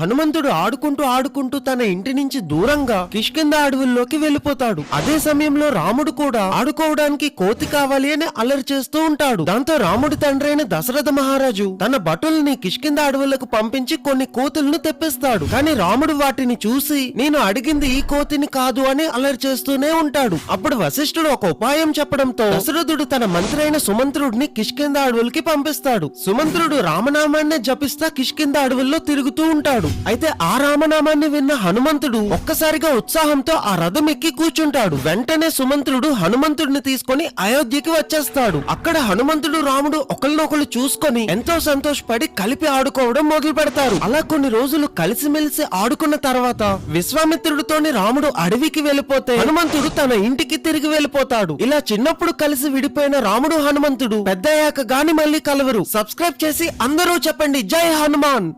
హనుమంతుడు ఆడుకుంటూ ఆడుకుంటూ తన ఇంటి నుంచి దూరంగా కిష్కింద అడవుల్లోకి వెళ్ళిపోతాడు. అదే సమయంలో రాముడు కూడా ఆడుకోవడానికి కోతి కావాలి అని అల్లరి చేస్తూ ఉంటాడు. దాంతో రాముడి తండ్రి అయిన దశరథ మహారాజు తన భటుల్ని కిష్కింద అడవులకు పంపించి కొన్ని కోతులను తెప్పిస్తాడు. కానీ రాముడు వాటిని చూసి నేను అడిగింది ఈ కోతిని కాదు అని అల్లరి చేస్తూనే ఉంటాడు. అప్పుడు వశిష్ఠుడు ఒక ఉపాయం చెప్పడంతో దశరథుడు తన మంత్రి అయిన సుమంత్రుడిని కిష్కింద అడవులకి పంపిస్తాడు. సుమంత్రుడు రామనామాన్నే జపిస్తా కిష్కింద అడవుల్లో తిరుగుతూ ఉంటాడు. అయితే ఆ రామనామాన్ని విన్న హనుమంతుడు ఒక్కసారిగా ఉత్సాహంతో ఆ రథం ఎక్కి కూర్చుంటాడు. వెంటనే సుమంత్రుడు హనుమంతుడిని తీసుకొని అయోధ్యకి వచ్చేస్తాడు. అక్కడ హనుమంతుడు రాముడు ఒకరినొకరు చూసుకొని ఎంతో సంతోషపడి కలిపి ఆడుకోవడం మొదలు పెడతారు. అలా కొన్ని రోజులు కలిసిమెలిసి ఆడుకున్న తర్వాత విశ్వామిత్రుడితోని రాముడు అడవికి వెళ్ళిపోతే హనుమంతుడు తన ఇంటికి తిరిగి వెళ్ళిపోతాడు. ఇలా చిన్నప్పుడు కలిసి విడిపోయిన రాముడు హనుమంతుడు పెద్దయ్యాక గాని మళ్ళీ కలవరు. సబ్స్క్రైబ్ చేసి అందరూ చెప్పండి. జై హనుమాన్!